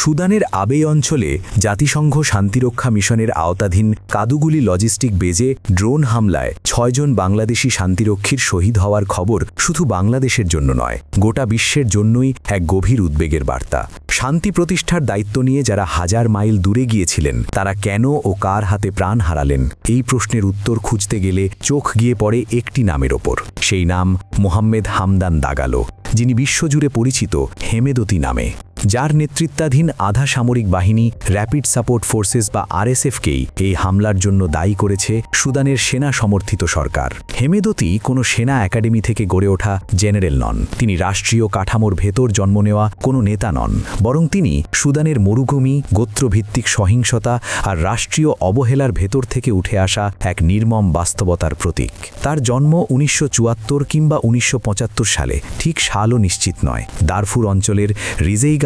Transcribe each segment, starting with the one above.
সুদানের আবেই অঞ্চলে জাতিসংঘ শান্তিরক্ষা মিশনের আওতাধীন কাদুগুলি লজিস্টিক বেজে ড্রোন হামলায় ছয়জন বাংলাদেশি শান্তিরক্ষীর শহীদ হওয়ার খবর শুধু বাংলাদেশের জন্য নয়, গোটা বিশ্বের জন্যই এক গভীর উদ্বেগের বার্তা। শান্তি প্রতিষ্ঠার দায়িত্ব নিয়ে যারা হাজার মাইল দূরে গিয়েছিলেন, তারা কেন ও কার হাতে প্রাণ হারালেন, এই প্রশ্নের উত্তর খুঁজতে গেলে চোখ গিয়ে পড়ে একটি নামের ওপর। সেই নাম মোহাম্মেদ হামদান দাগালো, যিনি বিশ্বজুড়ে পরিচিত হেমেদতি নামে। যার নেতৃত্বাধীন আধা সামরিক বাহিনী র্যাপিড সাপোর্ট ফোর্সেস বা আরএসএফকেই এই হামলার জন্য দায়ী করেছে সুদানের সেনা সমর্থিত সরকার। হেমেদতি কোনো সেনা একাডেমি থেকে গড়ে ওঠা জেনারেল নন। তিনি রাষ্ট্রীয় কাঠামোর ভেতর জন্ম নেওয়া কোনো নেতা নন। বরং তিনি সুদানের মরুভূমি, গোত্রভিত্তিক সহিংসতা আর রাষ্ট্রীয় অবহেলার ভেতর থেকে উঠে আসা এক নির্মম বাস্তবতার প্রতীক। তার জন্ম উনিশশো চুয়াত্তর কিংবা উনিশশো পঁচাত্তর সালে, ঠিক সালও নিশ্চিত নয়। দারফুর অঞ্চলের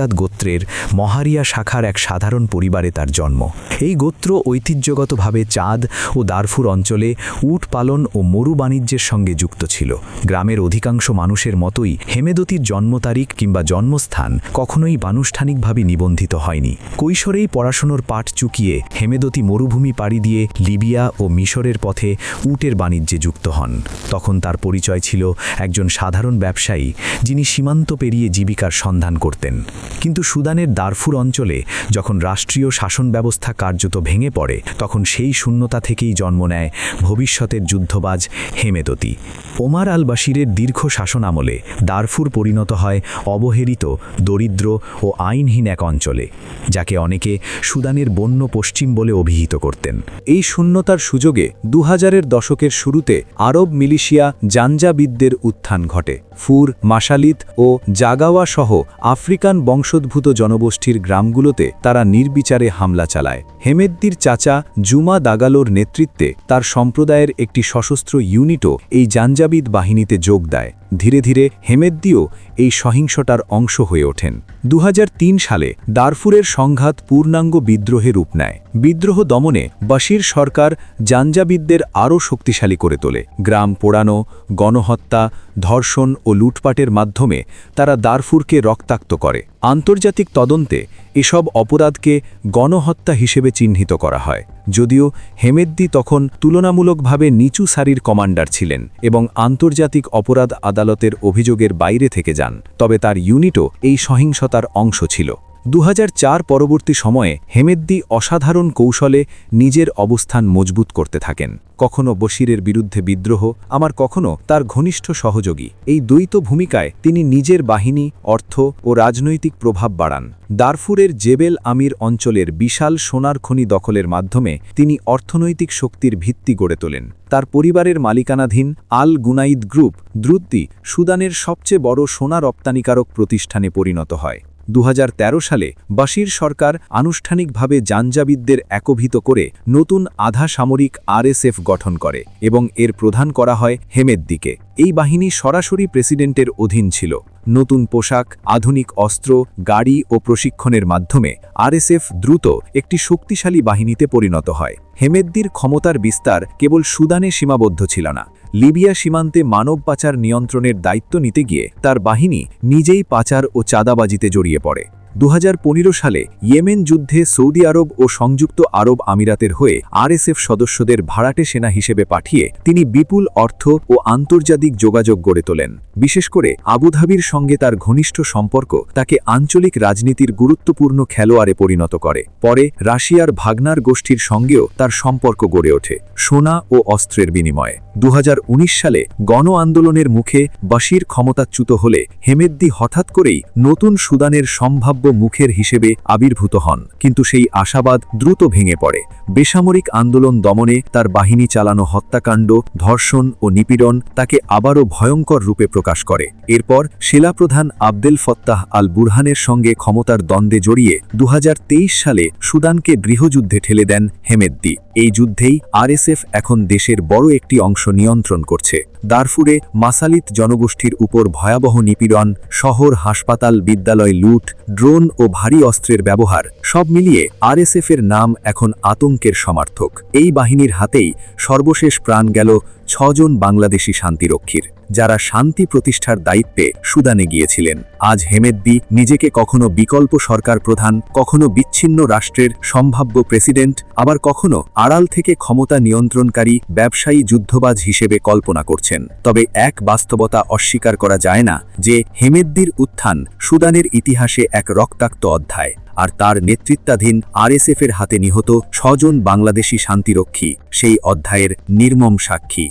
রিজেইগাদ গোত্রের মহারিয়া শাখার এক সাধারণ পরিবারে তার জন্ম। এই গোত্র ঐতিহ্যগতভাবে চাঁদ ও দারফুর অঞ্চলে উট পালন ও মরু বাণিজ্যের সঙ্গে যুক্ত ছিল। গ্রামের অধিকাংশ মানুষের মতোই হেমেদতির জন্ম তারিখ কিংবা জন্মস্থান কখনোই আনুষ্ঠানিকভাবে নিবন্ধিত হয়নি। কৈশোরেই পড়াশোনার পাঠ চুকিয়ে হেমেদতি মরুভূমি পাড়ি দিয়ে লিবিয়া ও মিশরের পথে উটের বাণিজ্যে যুক্ত হন। তখন তার পরিচয় ছিল একজন সাধারণ ব্যবসায়ী যিনি সীমান্ত পেরিয়ে জীবিকার সন্ধান করতেন। কিন্তু সুদানের দারফুর অঞ্চলে যখন রাষ্ট্রীয় শাসন ব্যবস্থা কার্যত ভেঙে পড়ে, তখন সেই শূন্যতা থেকেই জন্ম নেয় ভবিষ্যতের যুদ্ধবাজ হেমেদতি। ওমার আল বাশিরের দীর্ঘ শাসন আমলে দারফুর পরিণত হয় অবহেলিত, দরিদ্র ও আইনহীন এক অঞ্চলে, যাকে অনেকে সুদানের বন্য পশ্চিম বলে অভিহিত করতেন। এই শূন্যতার সুযোগে দু হাজারের দশকের শুরুতে আরব মিলিশিয়া জাঞ্জাবিদদের উত্থান ঘটে। ফুর মাসালিত ও জাগাওয়া সহ আফ্রিকান বংশোদ্ভূত জনগোষ্ঠীর গ্রামগুলোতে তারা নির্বিচারে হামলা চালায়। হেমেদ্দির চাচা জুমা দাগালোর নেতৃত্বে তার সম্প্রদায়ের একটি সশস্ত্র ইউনিটও এই জাঞ্জাবিদ বাহিনীতে যোগ দেয়। ধীরে ধীরে হেমেদ্দিও এই সহিংসতার অংশ হয়ে ওঠেন। দু হাজার তিন সালে দারফুরের সংঘাত পূর্ণাঙ্গ বিদ্রোহে রূপ নেয়। বিদ্রোহ দমনে বাশির সরকার জাঞ্জাবিদদের আরও শক্তিশালী করে তোলে। গ্রাম পোড়ানো, গণহত্যা, ধর্ষণ ও লুটপাটের মাধ্যমে তারা দারফুরকে রক্তাক্ত করে। আন্তর্জাতিক তদন্তে এসব অপরাধকে গণহত্যা হিসেবে চিহ্নিত করা হয়, যদিও হেমেদ্দি তখন তুলনামূলকভাবে নিচু সারির কমান্ডার ছিলেন এবং আন্তর্জাতিক অপরাধ আদালতের অভিযোগের বাইরে থেকে যান, তবে তার ইউনিটও এই সহিংসতার অংশ ছিল। দু হাজার চার পরবর্তী সময়ে হেমেদ্দি অসাধারণ কৌশলে নিজের অবস্থান মজবুত করতে থাকেন। কখনো বশিরের বিরুদ্ধে বিদ্রোহ আমার কখনো তার ঘনিষ্ঠ সহযোগী। এই দ্বৈত ভূমিকায় তিনি নিজের বাহিনী, অর্থ ও রাজনৈতিক প্রভাব বাড়ান। দারফুরের জেবেল আমির অঞ্চলের বিশাল সোনার খনি দখলের মাধ্যমে তিনি অর্থনৈতিক শক্তির ভিত্তি গড়ে তোলেন। তার পরিবারের মালিকানাধীন আল গুনাইদ গ্রুপ দ্রুতই সুদানের সবচেয়ে বড় সোনা রপ্তানিকারক প্রতিষ্ঠানে পরিণত হয়। দু হাজার তেরো সালে বাশির সরকার আনুষ্ঠানিকভাবে জাঞ্জাবিদদের একভূত করে নতুন আধা সামরিক আরএসএফ গঠন করে এবং এর প্রধান করা হয় হেমেদ্দিকে এই বাহিনী সরাসরি প্রেসিডেন্টের অধীন ছিল। নতুন পোশাক, আধুনিক অস্ত্র, গাড়ি ও প্রশিক্ষণের মাধ্যমে আরএসএফ দ্রুত একটি শক্তিশালী বাহিনীতে পরিণত হয়। হেমেদ্দির ক্ষমতার বিস্তার কেবল সুদানে সীমাবদ্ধ ছিল না। লিবিয়া সীমান্তে মানব পাচার নিয়ন্ত্রণের দায়িত্ব নিতে গিয়ে তার বাহিনী নিজেই পাচার ও চাঁদাবাজিতে জড়িয়ে পড়ে। দু হাজার পনেরো সালে ইয়েমেন যুদ্ধে সৌদি আরব ও সংযুক্ত আরব আমিরাতের হয়ে আরএসএফ সদস্যদের ভাড়াটে সেনা হিসেবে পাঠিয়ে তিনি বিপুল অর্থ ও আন্তর্জাতিক যোগাযোগ গড়ে তোলেন। বিশেষ করে আবুধাবির সঙ্গে তার ঘনিষ্ঠ সম্পর্ক তাকে আঞ্চলিক রাজনীতির গুরুত্বপূর্ণ খেলোয়াড়ে পরিণত করে। পরে রাশিয়ার ভাগনার গোষ্ঠীর সঙ্গেও তার সম্পর্ক গড়ে ওঠে, সোনা ও অস্ত্রের বিনিময়ে। দু হাজার উনিশ সালে গণ আন্দোলনের মুখে বাশির ক্ষমতাচ্যুত হলে হেমেদ্দি হঠাৎ করেই নতুন সুদানের সম্ভাব্য মুখের হিসেবে আবির্ভূত হন, কিন্তু সেই আশাবাদ দ্রুত ভেঙে পড়ে। বেসামরিক আন্দোলন দমনে তার বাহিনী চালানো হত্যাকাণ্ড, ধর্ষণ ও নিপীড়ন তাকে আবারও ভয়ঙ্কর রূপে প্রকাশ করে। এরপর শিলাপ্রধান আবদেল ফত্তাহ আল বুরহানের সঙ্গে ক্ষমতার দ্বন্দ্বে জড়িয়ে দু হাজার তেইশ সালে সুদানকে গৃহযুদ্ধে ঠেলে দেন হেমেদ্দি। এই যুদ্ধেই আরএসএফ এখন দেশের বড় একটি অংশ নিয়ন্ত্রণ করছে। দারফুরে মাসালিত জনগোষ্ঠীর উপর ভয়াবহ নিপীড়ন, শহর হাসপাতাল বিদ্যালয় লুট, ড্রোন ও ভারী অস্ত্রের ব্যবহার, সব মিলিয়ে আরএসএফের নাম এখন আতঙ্কের সমার্থক। এই বাহিনীর হাতেই সর্বশেষ প্রাণ গেল ছজন বাংলাদেশি শান্তিরক্ষীর। যারা শান্তি প্রতিষ্ঠার দায়িত্বে সুদানে গিয়েছিলেন। আজ হেমেদ্দি নিজেকে কখনো বিকল্প সরকার প্রধান, কখনো বিচ্ছিন্ন রাষ্ট্রের সম্ভাব্য প্রেসিডেন্ট, আবার কখনো আড়াল থেকে ক্ষমতা নিয়ন্ত্রণকারী ব্যবসায়ী যুদ্ধবাজ হিসেবে কল্পনা করছেন। তবে এক বাস্তবতা অস্বীকার করা যায় না যে হেমেদ্দির উত্থান সুদানের ইতিহাসে এক রক্তাক্ত অধ্যায়, আর তার নেতৃত্বাধীন আরএসএফের হাতে নিহত ছজন বাংলাদেশি শান্তিরক্ষী সেই অধ্যায়ের নির্মম সাক্ষী।